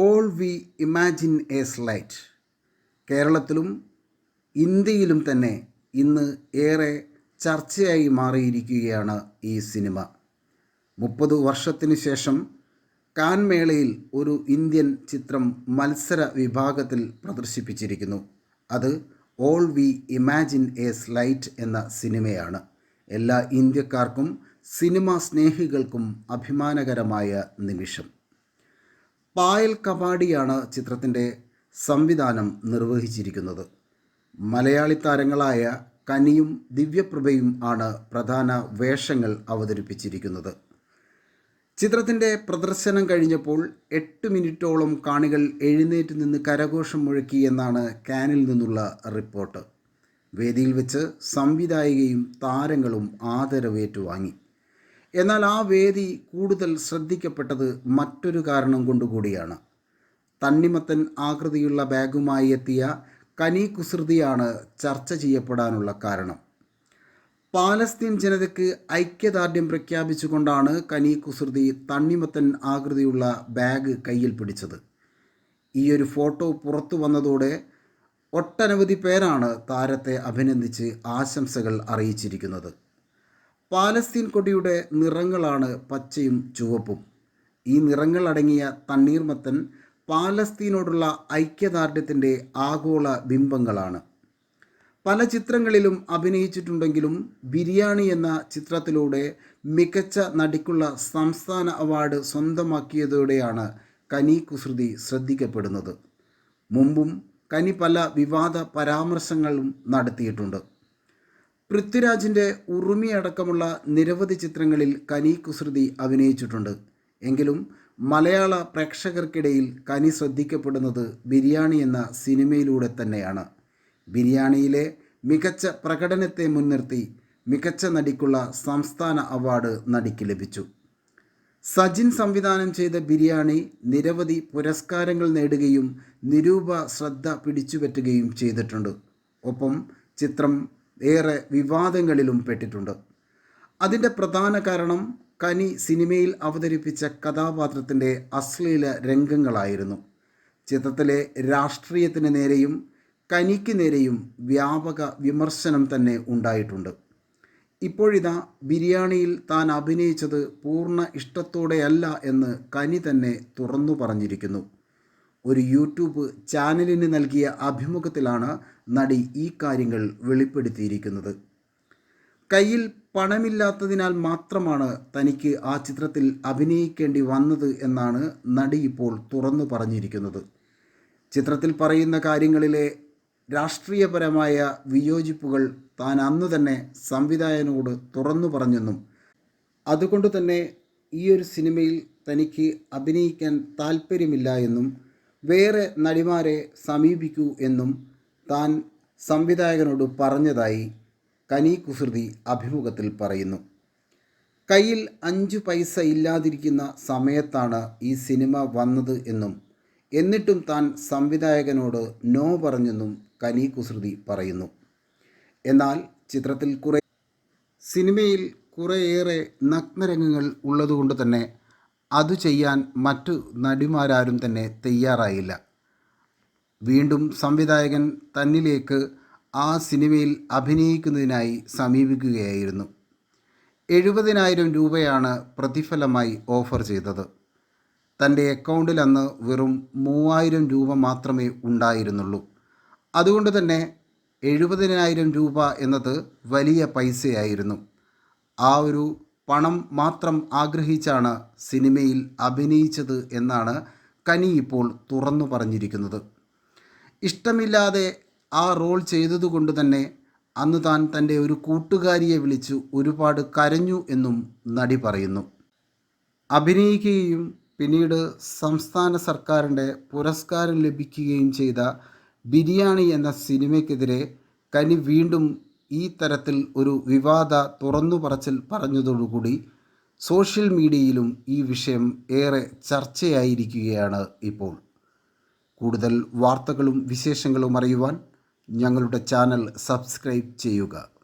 All we imagine as light കേരളത്തിലും ഇന്ത്യയിലും തന്നെ ഇന്ന് ഏറെ ചർച്ചയായി മാറിയിരിക്കുകയാണ് ഈ സിനിമ. മുപ്പത് വർഷത്തിന് ശേഷം കാൻ മേളയിൽ ഒരു ഇന്ത്യൻ ചിത്രം മത്സര വിഭാഗത്തിൽ പ്രദർശിപ്പിച്ചിരിക്കുന്നു. അത് all we imagine as light എന്ന സിനിമയാണ്. എല്ലാ ഇന്ത്യക്കാർക്കും സിനിമാ സ്നേഹികൾക്കും അഭിമാനകരമായ നിമിഷം. പായൽ കപാടിയാണ് ചിത്രത്തിന്റെ സംവിധാനം നിർവഹിച്ചിരിക്കുന്നത്. മലയാളി താരങ്ങളായ കനിയും ദിവ്യപ്രഭയും ആണ് പ്രധാന വേഷങ്ങൾ അവതരിപ്പിച്ചിരിക്കുന്നത്. ചിത്രത്തിന്റെ പ്രദർശനം കഴിഞ്ഞപ്പോൾ എട്ട് മിനിറ്റോളം കാണികൾ എഴുന്നേറ്റ് നിന്ന് കരഘോഷം മുഴക്കി എന്നാണ് കാനിൽ നിന്നുള്ള റിപ്പോർട്ട്. വേദിയിൽ വെച്ച് സംവിധായികയും താരങ്ങളും ആദരവേറ്റുവാങ്ങി. എന്നാൽ ആ വേദി കൂടുതൽ ശ്രദ്ധിക്കപ്പെട്ടത് മറ്റൊരു കാരണം കൊണ്ടുകൂടിയാണ് തണ്ണിമത്തൻ ആകൃതിയുള്ള ബാഗുമായി എത്തിയ കനി കുസൃതിയാണ് ചർച്ച ചെയ്യപ്പെടാനുള്ള കാരണം. പാലസ്തീൻ ജനതയ്ക്ക് ഐക്യദാർഢ്യം പ്രഖ്യാപിച്ചുകൊണ്ടാണ് കനി കുസൃതി തണ്ണിമത്തൻ ആകൃതിയുള്ള ബാഗ് കയ്യിൽ പിടിച്ചത്. ഈ ഒരു ഫോട്ടോ പുറത്തു വന്നതോടെ ഒട്ടനവധി പേരാണ് താരത്തെ അഭിനന്ദിച്ച് ആശംസകൾ അറിയിച്ചിരിക്കുന്നത്. പാലസ്തീൻ കൊടിയുടെ നിറങ്ങളാണ് പച്ചയും ചുവപ്പും. ഈ നിറങ്ങൾ അടങ്ങിയ തണ്ണീർമത്തൻ പാലസ്തീനോടുള്ള ഐക്യദാർഢ്യത്തിന്റെ ആഗോള ബിംബങ്ങളാണ്. പല ചിത്രങ്ങളിലും അഭിനയിച്ചിട്ടുണ്ടെങ്കിലും ബിരിയാണി എന്ന ചിത്രത്തിലൂടെ മികച്ച നടിക്കുള്ള സംസ്ഥാന അവാർഡ് സ്വന്തമാക്കിയതോടെയാണ് കനി കുസൃതി ശ്രദ്ധിക്കപ്പെടുന്നത്. മുമ്പും കനി പല വിവാദ പരാമർശങ്ങളും നടത്തിയിട്ടുണ്ട്. പൃഥ്വിരാജിന്റെ ഉറുമി അടക്കമുള്ള നിരവധി ചിത്രങ്ങളിൽ കനി കുസൃതി അഭിനയിച്ചിട്ടുണ്ട്. എങ്കിലും മലയാള പ്രേക്ഷകർക്കിടയിൽ കനി ശ്രദ്ധിക്കപ്പെടുന്നത് ബിരിയാണി എന്ന സിനിമയിലൂടെ തന്നെയാണ്. ബിരിയാണിയിലെ മികച്ച പ്രകടനത്തെ മുൻനിർത്തി മികച്ച നടിക്കുള്ള സംസ്ഥാന അവാർഡ് നടിക്ക് ലഭിച്ചു. സജിൻ സംവിധാനം ചെയ്ത ബിരിയാണി നിരവധി പുരസ്കാരങ്ങൾ നേടുകയും നിരൂപ ശ്രദ്ധ പിടിച്ചുപറ്റുകയും ചെയ്തിട്ടുണ്ട്. ഒപ്പം ചിത്രം ഏറെ വിവാദങ്ങളിലും പെട്ടിട്ടുണ്ട്. അതിന്റെ പ്രധാന കാരണം കനി സിനിമയിൽ അവതരിപ്പിച്ച കഥാപാത്രത്തിന്റെ അശ്ലീല രംഗങ്ങളായിരുന്നു. ചിത്രത്തിലെ രാഷ്ട്രീയത്തിന് നേരെയും കനിക്ക് നേരെയും വ്യാപക വിമർശനം തന്നെ ഉണ്ടായിട്ടുണ്ട്. ഇപ്പോഴിതാ ബിരിയാണിയിൽ താൻ അഭിനയിച്ചത് പൂർണ ഇഷ്ടത്തോടെയല്ല എന്ന് കനി തന്നെ തുറന്നു പറഞ്ഞിരിക്കുന്നു. ഒരു യൂട്യൂബ് ചാനലിന് നൽകിയ അഭിമുഖത്തിലാണ് നടി ഈ കാര്യങ്ങൾ വെളിപ്പെടുത്തിയിരിക്കുന്നത്. കയ്യിൽ പണമില്ലാത്തതിനാൽ മാത്രമാണ് തനിക്ക് ആ ചിത്രത്തിൽ അഭിനയിക്കേണ്ടി വന്നത് എന്നാണ് നടി ഇപ്പോൾ തുറന്നു പറഞ്ഞിരിക്കുന്നത്. ചിത്രത്തിൽ പറയുന്ന കാര്യങ്ങളിലെ രാഷ്ട്രീയപരമായ വിയോജിപ്പുകൾ താൻ അന്നു തന്നെ സംവിധായകനോട് തുറന്നു പറഞ്ഞെന്നും അതുകൊണ്ട് തന്നെ ഈ ഒരു സിനിമയിൽ തനിക്ക് അഭിനയിക്കാൻ താല്പര്യമില്ല എന്നും വേറെ നടിമാരെ സമീപിക്കൂ എന്നും താൻ സംവിധായകനോട് പറഞ്ഞതായി കനി കുസൃതി അഭിമുഖത്തിൽ പറയുന്നു. കയ്യിൽ അഞ്ചു പൈസ ഇല്ലാതിരിക്കുന്ന സമയത്താണ് ഈ സിനിമ വന്നത് എന്നും എന്നിട്ടും താൻ സംവിധായകനോട് നോ പറഞ്ഞെന്നും കനി കുസൃതി പറയുന്നു. എന്നാൽ ചിത്രത്തിൽ കുറേ സിനിമയിൽ കുറേയേറെ നഗ്നരംഗങ്ങൾ ഉള്ളതുകൊണ്ട് തന്നെ അത് ചെയ്യാൻ മറ്റു നടിമാരാരും തന്നെ തയ്യാറായില്ല. വീണ്ടും സംവിധായകൻ തന്നിലേക്ക് ആ സിനിമയിൽ അഭിനയിക്കുന്നതിനായി സമീപിക്കുകയായിരുന്നു. എഴുപതിനായിരം രൂപയാണ് പ്രതിഫലമായി ഓഫർ ചെയ്തത്. തന്റെ അക്കൗണ്ടിൽ അന്ന് വെറും മൂവായിരം രൂപ മാത്രമേ ഉണ്ടായിരുന്നുള്ളൂ. അതുകൊണ്ട് തന്നെ എഴുപതിനായിരം രൂപ എന്നത് വലിയ പൈസയായിരുന്നു. ആ ഒരു പണം മാത്രം ആഗ്രഹിച്ചാണ് സിനിമയിൽ അഭിനയിച്ചത് എന്നാണ് കനി ഇപ്പോൾ തുറന്നു പറഞ്ഞിരിക്കുന്നത്. ഇഷ്ടമില്ലാതെ ആ റോൾ ചെയ്തതുകൊണ്ട് തന്നെ അന്ന് താൻ തന്റെ ഒരു കൂട്ടുകാരിയെ വിളിച്ചു ഒരുപാട് കരഞ്ഞു എന്നും നടി പറയുന്നു. അഭിനയിക്കുകയും പിന്നീട് സംസ്ഥാന സർക്കാരിന്റെ പുരസ്കാരം ലഭിക്കുകയും ചെയ്ത ബിരിയാണി എന്ന സിനിമയ്ക്കെതിരെ കനി വീണ്ടും ഈ തരത്തിൽ ഒരു വിവാദ തുറന്നു പറച്ചിൽ പറഞ്ഞതോടുകൂടി സോഷ്യൽ മീഡിയയിലും ഈ വിഷയം ഏറെ ചർച്ചയായിരിക്കുകയാണ് ഇപ്പോൾ. കൂടുതൽ വാർത്തകളും വിശേഷങ്ങളും അറിയുവാൻ ഞങ്ങളുടെ ചാനൽ സബ്സ്ക്രൈബ് ചെയ്യുക.